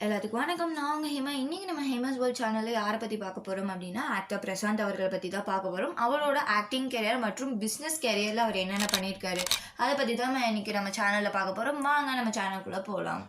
எல்லாத்துக்கும் வணக்கம். நான் உங்கள் ஹேமா. இன்றைக்கி நம்ம ஹேமாஸ் வேர்ல்ட் சேனலில் யாரை பற்றி பார்க்க போகிறோம் அப்படின்னா ஆக்டர் பிரசாந்த் அவர்களை பற்றி தான் பார்க்க போகிறோம் அவரோட ஆக்டிங் கெரியர் மற்றும் பிஸ்னஸ் கெரியரில் அவர் என்னென்ன பண்ணியிருக்காரு அதை பற்றி தான் இன்றைக்கி நம்ம சேனலில் பார்க்க போகிறோம் வாங்க நம்ம சேனலுக்குள்ளே போகலாம்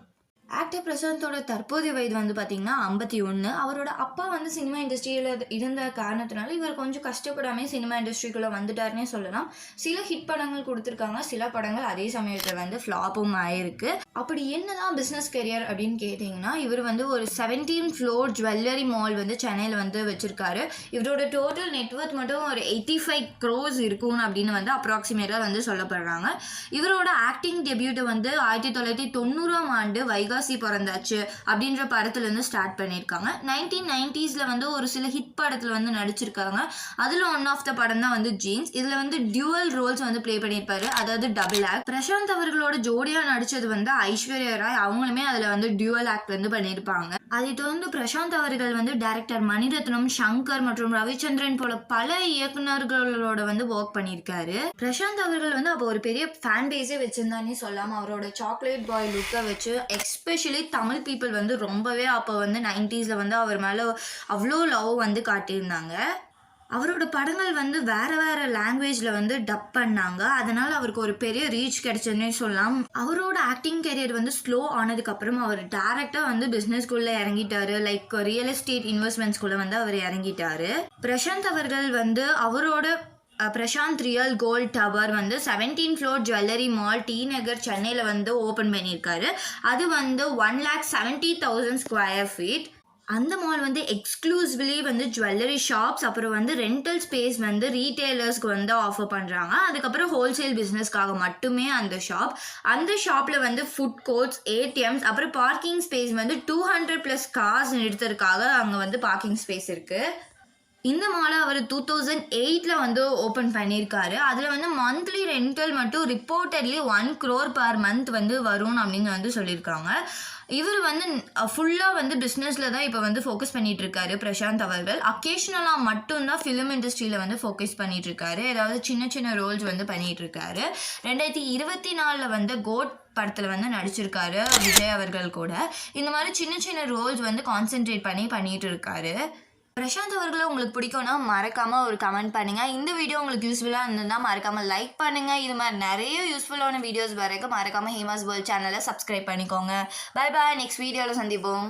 ஆக்டர் பிரசாந்தோட தற்போதைய வயது வந்து பார்த்தீங்கன்னா ஐம்பத்தி ஒன்று அவரோட அப்பா வந்து சினிமா இண்டஸ்ட்ரியில் இருந்த காரணத்தினால இவர் கொஞ்சம் கஷ்டப்படாமே சினிமா இண்டஸ்ட்ரிக்குள்ளே வந்துட்டாருன்னே சொல்லலாம். சில ஹிட் படங்கள் கொடுத்துருக்காங்க சில படங்கள் அதே சமயத்தில் வந்து ஃப்ளாப்பும் ஆயிருக்கு. அப்படி என்னதான் பிஸ்னஸ் கெரியர் அப்படின்னு கேட்டிங்கன்னா இவர் வந்து ஒரு செவன்டீன் ஃப்ளோர் ஜுவல்லரி மால் வந்து சென்னையில் வந்து வச்சுருக்காரு. இவரோட டோட்டல் நெட்ஒர்க் மட்டும் ஒரு எயிட்டி ஃபைவ் க்ரோஸ் இருக்கும் அப்படின்னு வந்து அப்ராக்சிமேட்டாக வந்து சொல்லப்படுறாங்க. இவரோட ஆக்டிங் டெபியூட்டை வந்து ஆயிரத்தி தொள்ளாயிரத்தி தொண்ணூறாம் ஆண்டு வைகாசி பிறந்தாச்சு அப்படின்ற படத்துலேருந்து ஸ்டார்ட் பண்ணியிருக்காங்க. நைன்டீன் நைன்டிஸில் வந்து ஒரு சில ஹிட் படத்தில் வந்து நடிச்சிருக்காங்க. அதில் ஒன் ஆஃப் த படம் தான் வந்து ஜீன்ஸ் இதில் வந்து டியூவல் ரோல்ஸ் வந்து ப்ளே பண்ணியிருப்பாரு. அதாவது டபுள் ஆக்ட் பிரசாந்த் அவர்களோட ஜோடியாக நடித்தது வந்து ஐஸ்வர்யா ராய். அவங்களுமே அதில் வந்து டியூவல் ஆக்ட் வந்து பண்ணியிருப்பாங்க. அதை தொடர்ந்து பிரசாந்த் அவர்கள் வந்து டைரக்டர் மணிரத்னம் சங்கர் மற்றும் ரவிச்சந்திரன் போல பல இயக்குனர்களோட வந்து ஒர்க் பண்ணியிருக்காரு. பிரசாந்த் அவர்கள் வந்து அப்போ ஒரு பெரிய ஃபேன் பேஸே வச்சிருந்தானே சொல்லாம அவரோட சாக்லேட் பாய் லுக்கை வச்சு எஸ்பெஷலி தமிழ் பீப்புள் வந்து ரொம்பவே அப்போ வந்து நைன்டிஸில் வந்து அவர் மேலே அவ்வளோ லவ் வந்து காட்டியிருந்தாங்க. அவரோட படங்கள் வந்து வேற வேற லாங்குவேஜில் வந்து டப் பண்ணாங்க. அதனால அவருக்கு ஒரு பெரிய ரீச் கிடைச்சதுன்னே சொல்லலாம். அவரோட ஆக்டிங் கெரியர் வந்து ஸ்லோ ஆனதுக்கப்புறம் அவர் டேரெக்டாக வந்து பிஸ்னஸ்குள்ளே இறங்கிட்டாரு. லைக் ரியல் எஸ்டேட் இன்வெஸ்ட்மெண்ட்ஸ்குள்ளே வந்து அவர் இறங்கிட்டாரு. பிரசாந்த் அவர்கள் வந்து அவரோட பிரசாந்த் ரியல் கோல்ட் டவர் வந்து seventeen floor jewellery mall T Nagar சென்னையில் வந்து ஓப்பன் பண்ணியிருக்காரு. அது வந்து one lakh seventy thousand square feet அந்த மால் வந்து எக்ஸ்க்ளூசிவ்லி வந்து ஜுவல்லரி ஷாப்ஸ் அப்புறம் வந்து ரெண்டல் ஸ்பேஸ் வந்து ரீட்டைலர்ஸ்க்கு வந்து ஆஃபர் பண்ணுறாங்க அதுக்கப்புறம் ஹோல்சேல் பிஸ்னஸ்க்காக மட்டுமே அந்த ஷாப் அந்த ஷாப்பில் வந்து ஃபுட் கோர்ட்ஸ் ஏடிஎம்ஸ் அப்புறம் பார்க்கிங் ஸ்பேஸ் வந்து டூ ஹண்ட்ரட் ப்ளஸ் கார்ஸ் நிறுத்துறதுக்காக அங்கே வந்து பார்க்கிங் ஸ்பேஸ் இருக்குது இந்த மாலை அவர் டூ தௌசண்ட் எயிட்டில் வந்து ஓப்பன் பண்ணியிருக்காரு. அதில் வந்து மந்த்லி ரெண்டல் மட்டும் reportedly one crore per month வந்து வரும் அப்படின்னு வந்து சொல்லியிருக்காங்க. இவர் வந்து ஃபுல்லாக வந்து பிஸ்னஸில் தான் இப்போ வந்து ஃபோக்கஸ் பண்ணிகிட்ருக்காரு பிரசாந்த் அவர்கள். அக்கேஷ்னலாக மட்டும்தான் ஃபிலிம் இண்டஸ்ட்ரியில் வந்து ஃபோக்கஸ் பண்ணிகிட்ருக்காரு ஏதாவது சின்ன சின்ன ரோல்ஸ் வந்து பண்ணிகிட்ருக்காரு ரெண்டாயிரத்தி இருபத்தி நாலில் வந்து கோட் படத்தில் வந்து நடிச்சிருக்காரு விஜய் அவர்கள் கூட. இந்த மாதிரி சின்ன சின்ன ரோல்ஸ் வந்து கான்சென்ட்ரேட் பண்ணி பண்ணிகிட்டு இருக்காரு பிரசாந்த் அவர்களை உங்களுக்கு பிடிக்கும்னா மறக்காமல் ஒரு கமெண்ட் பண்ணுங்கள் இந்த வீடியோ உங்களுக்கு யூஸ்ஃபுல்லாக இருந்ததுன்னா மறக்காமல் லைக் பண்ணுங்கள் இது மாதிரி நிறைய யூஸ்ஃபுல்லான வீடியோஸ் வரைக்கும் மறக்காமல் ஹேமாஸ் வேர்ல்ட் சேனலை சப்ஸ்கிரைப் பண்ணிக்கோங்க. பை பாய் நெக்ஸ்ட் வீடியோவில் சந்திப்போம்.